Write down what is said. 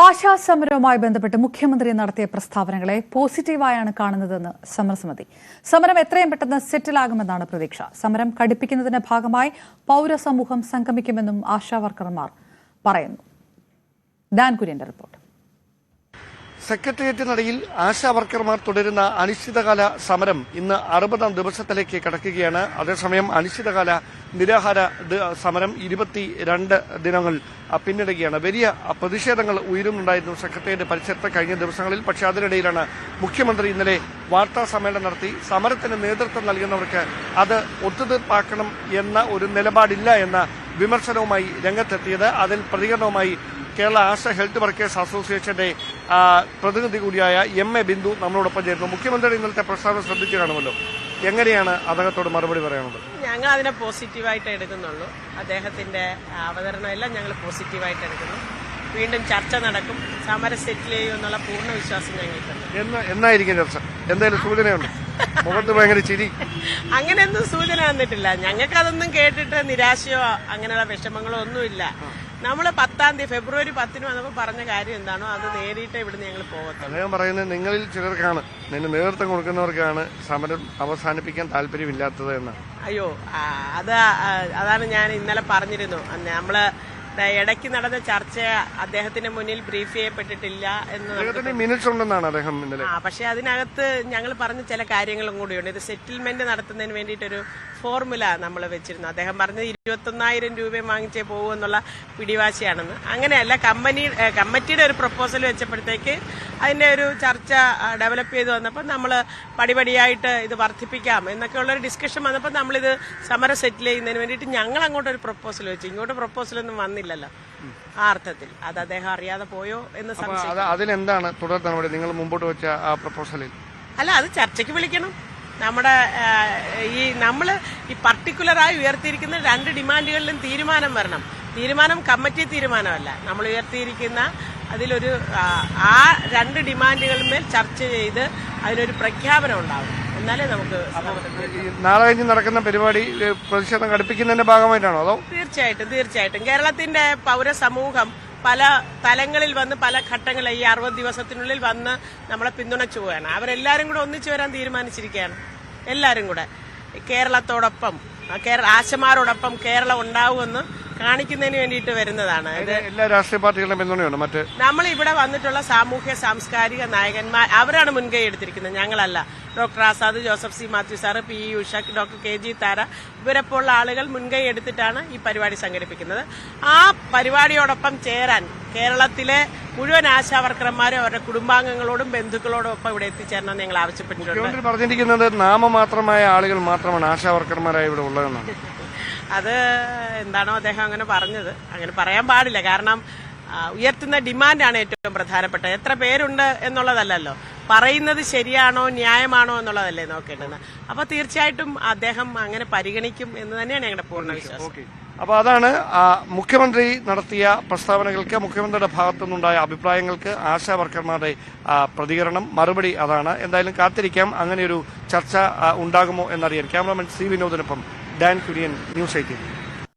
ആശാസമരവുമായി ബന്ധപ്പെട്ട് മുഖ്യമന്ത്രി നടത്തിയ പ്രസ്താവനകളെ പോസിറ്റീവായാണ് കാണുന്നതെന്ന് സമരസമിതി സമരം എത്രയും പെട്ടെന്ന് സെറ്റിലാകുമെന്നാണ് പ്രതീക്ഷ. സമരം കടുപ്പിക്കുന്നതിന്റെ ഭാഗമായി പൗരസമൂഹം സംഗമിക്കുമെന്നും ആശാ വർക്കർമാർ പറയുന്നു. ഡാൻ കുര്യന്റെ റിപ്പോർട്ട്. സെക്രട്ടേറിയറ്റിനടിയിൽ ആശാ വർക്കർമാർ തുടരുന്ന അനിശ്ചിതകാല സമരം ഇന്ന് അറുപതാം ദിവസത്തിലേക്ക് കടക്കുകയാണ്. അതേസമയം അനിശ്ചിതകാല നിരാഹാര സമരം സമരം ഇരുപത്തിരണ്ട് ദിനങ്ങൾ പിന്നിടുകയാണ്. വലിയ പ്രതിഷേധങ്ങൾ ഉയരുന്നുണ്ടായിരുന്നു സെക്രട്ടേറിയറ്റ് പരിസരത്ത് കഴിഞ്ഞ ദിവസങ്ങളിൽ. പക്ഷേ അതിനിടയിലാണ് മുഖ്യമന്ത്രി ഇന്നലെ വാർത്താ സമ്മേളനം നടത്തി. സമരത്തിന് നേതൃത്വം നൽകുന്നവർക്ക് അത് ഒത്തുതീർപ്പാക്കണം എന്ന ഒരു നിലപാടില്ല എന്ന വിമർശനവുമായി രംഗത്തെത്തിയത്. അതിൽ പ്രതികരണവുമായി കേരള ആശ ഹെൽത്ത് വർക്കേഴ്സ് അസോസിയേഷന്റെ പ്രതിനിധി കൂടിയായ എം എ ബിന്ദു നമ്മളോടൊപ്പം ചേരുന്നു. മുഖ്യമന്ത്രി ഇന്നലത്തെ പ്രസ്താവന ശ്രദ്ധിച്ചു കാണുമല്ലോ എങ്ങനെയാണ് അദ്ദേഹത്തോട് മറുപടി പറയുന്നത് ഞങ്ങൾ അതിനെ പോസിറ്റീവായിട്ട് എടുക്കുന്നുള്ളൂ. അദ്ദേഹത്തിന്റെ അവതരണം എല്ലാം ഞങ്ങൾ പോസിറ്റീവായിട്ട് എടുക്കുന്നു. വീണ്ടും ചർച്ച നടക്കും. സമരം സെറ്റിൽ ചെയ്യും എന്നുള്ള പൂർണ വിശ്വാസം ഞങ്ങൾക്കുണ്ട്. എന്നായിരിക്കും ചർച്ച? എന്തായാലും സൂചനയുണ്ട്. മുഖത്ത് ഭയങ്കര ചിരി. അങ്ങനെയൊന്നും സൂചന വന്നിട്ടില്ല. ഞങ്ങൾക്ക് അതൊന്നും കേട്ടിട്ട് നിരാശയോ അങ്ങനെയുള്ള വിഷമങ്ങളോ ഒന്നുമില്ല. നമ്മൾ പത്താം തീയതി ഫെബ്രുവരി പത്തിന് വന്നപ്പോൾ പറഞ്ഞ കാര്യം എന്താണോ അത് നേരിട്ട് ഇവിടുന്ന് ഞങ്ങൾ പോകത്തുള്ളൂ അദ്ദേഹം പറയുന്നത് നിങ്ങളിൽ ചിലർക്കാണ്. നിന്നെ നേതൃത്വം കൊടുക്കുന്നവർക്കാണ് സമരം അവസാനിപ്പിക്കാൻ താല്പര്യമില്ലാത്തത് എന്നാണ്. അയ്യോ അത് അതാണ് ഞാൻ ഇന്നലെ പറഞ്ഞിരുന്നു. നമ്മൾ ഇടയ്ക്ക് നടന്ന ചർച്ച അദ്ദേഹത്തിന് മുന്നിൽ ബ്രീഫ് ചെയ്യപ്പെട്ടിട്ടില്ല എന്ന് മിനിറ്റ്സ് ഉണ്ടെന്നാണ് അദ്ദേഹം ആ പക്ഷെ അതിനകത്ത് ഞങ്ങൾ പറഞ്ഞ ചില കാര്യങ്ങളും കൂടിയുണ്ട്. ഇത് സെറ്റിൽമെന്റ് നടത്തുന്നതിന് വേണ്ടിയിട്ടൊരു ഫോർമുല നമ്മൾ വെച്ചിരുന്നു. അദ്ദേഹം പറഞ്ഞത് ഇരുപത്തൊന്നായിരം രൂപ വാങ്ങിച്ചേ പോകുമെന്നുള്ള പിടിവാശിയാണെന്ന്. അങ്ങനെയല്ല കമ്പനി കമ്മിറ്റിയുടെ ഒരു പ്രപ്പോസൽ വെച്ചപ്പോഴത്തേക്ക് അതിന്റെ ഒരു ചർച്ച ഡെവലപ്പ് ചെയ്ത് വന്നപ്പോൾ നമ്മൾ പടിപടിയായിട്ട് ഇത് വർദ്ധിപ്പിക്കാം എന്നൊക്കെയുള്ളൊരു ഡിസ്കഷൻ വന്നപ്പോൾ നമ്മളിത് സമരം സെറ്റിൽ ചെയ്യുന്നതിന് വേണ്ടിയിട്ട് ഞങ്ങൾ അങ്ങോട്ട് ഒരു പ്രപ്പോസൽ വെച്ചു. ഇങ്ങോട്ട് പ്രപ്പോസലൊന്നും വന്നില്ലല്ലോ. ആ അർത്ഥത്തിൽ. അത് അദ്ദേഹം അറിയാതെ പോയോ എന്ന് സംശയം അതിലെന്താണ് തുടർ നടപടി? നിങ്ങൾ മുമ്പോട്ട് വെച്ച ആ പ്രപ്പോസലിൽ അല്ല അത് ചർച്ചയ്ക്ക് വിളിക്കണം. നമ്മുടെ ഈ നമ്മൾ ഈ പർട്ടിക്കുലറായി ഉയർത്തിയിരിക്കുന്ന രണ്ട് ഡിമാൻഡുകളിലും തീരുമാനം വരണം. തീരുമാനം കമ്മിറ്റി തീരുമാനമല്ല. നമ്മൾ ഉയർത്തിയിരിക്കുന്ന അതിലൊരു ആ, രണ്ട് ഡിമാൻഡുകളിന്മേൽ ചർച്ച ചെയ്ത് അതിനൊരു പ്രഖ്യാപനം ഉണ്ടാവും. എന്നാലേ നമുക്ക് നാളെ കഴിഞ്ഞ് നടക്കുന്ന പരിപാടി പ്രതിഷേധം കടുപ്പിക്കുന്നതിന്റെ ഭാഗമായിട്ടാണോ അതോ? തീർച്ചയായിട്ടും തീർച്ചയായിട്ടും. കേരളത്തിന്റെ പൗരസമൂഹം പല തലങ്ങളിൽ വന്ന് പല ഘട്ടങ്ങളിൽ ഈ അറുപത് ദിവസത്തിനുള്ളിൽ വന്ന് നമ്മളെ പിന്തുണച്ചു പോവുകയാണ് അവരെല്ലാരും കൂടെ ഒന്നിച്ചു വരാൻ തീരുമാനിച്ചിരിക്കുകയാണ്. എല്ലാവരും കൂടെ. കേരളത്തോടൊപ്പം കേരള ആശമാരോടൊപ്പം കേരളം ഉണ്ടാവുമെന്ന് കാണിക്കുന്നതിന് വേണ്ടിയിട്ട് വരുന്നതാണ്. എല്ലാ രാഷ്ട്രീയ പാർട്ടികളുടെ പിന്തുണയുണ്ട്. മറ്റ് നമ്മൾ ഇവിടെ വന്നിട്ടുള്ള സാമൂഹ്യ സാംസ്കാരിക നായകന്മാർ അവരാണ് മുൻകൈ എടുത്തിരിക്കുന്നത്. ഞങ്ങളല്ല. Doctor Azad Joseph C Mathew sir P E Usha doctor K G Thara ഇവരെപ്പോലുള്ള ആളുകൾ മുൻകൈ എടുത്തിട്ടാണ് ഈ പരിപാടി സംഘടിപ്പിക്കുന്നത്. ആ പരിപാടിയോടൊപ്പം ചേരാൻ കേരളത്തിലെ മുഴുവൻ ആശാവർക്കർമാരും അവരുടെ കുടുംബാംഗങ്ങളോടും ബന്ധുക്കളോടും ഒപ്പം ഇവിടെ എത്തിച്ചേരണമെന്ന് ഞങ്ങൾ ആവശ്യപ്പെട്ടിട്ടുണ്ട്. പറഞ്ഞിരിക്കുന്നത് നാമമാത്രമായ ആളുകൾ മാത്രമാണ് ആശാവർക്കർമാരായി ഇവിടെ ഉള്ളതെന്നാണ്. അത് എന്താണോ അദ്ദേഹം അങ്ങനെ പറഞ്ഞത്. അങ്ങനെ പറയാൻ പാടില്ല. കാരണം ഉയർത്തുന്ന ഡിമാൻഡാണ് ഏറ്റവും പ്രധാനപ്പെട്ടത്. എത്ര പേരുണ്ട് എന്നുള്ളതല്ലല്ലോ. പറയുന്നത് ശരിയാണോ ന്യായമാണോ എന്നുള്ളതല്ലേ നോക്കേണ്ടത്. അപ്പൊ തീർച്ചയായിട്ടും അദ്ദേഹം അങ്ങനെ പരിഗണിക്കും എന്ന് തന്നെയാണ് ഞങ്ങളുടെ പൂർണ വിശ്വാസം. ഓക്കെ. അപ്പൊ അതാണ് മുഖ്യമന്ത്രി നടത്തിയ പ്രസ്താവനകൾക്ക് മുഖ്യമന്ത്രിയുടെ ഭാഗത്തുനിന്നുണ്ടായ അഭിപ്രായങ്ങൾക്ക് ആശാ വർക്കർമാരുടെ പ്രതികരണം. മറുപടി അതാണ്. എന്തായാലും കാത്തിരിക്കാം. അങ്ങനെയൊരു ചർച്ച ഉണ്ടാകുമോ എന്നറിയാൻ. ക്യാമറമാൻ സി വിനോദിനൊപ്പം Dan Kurian, News 18.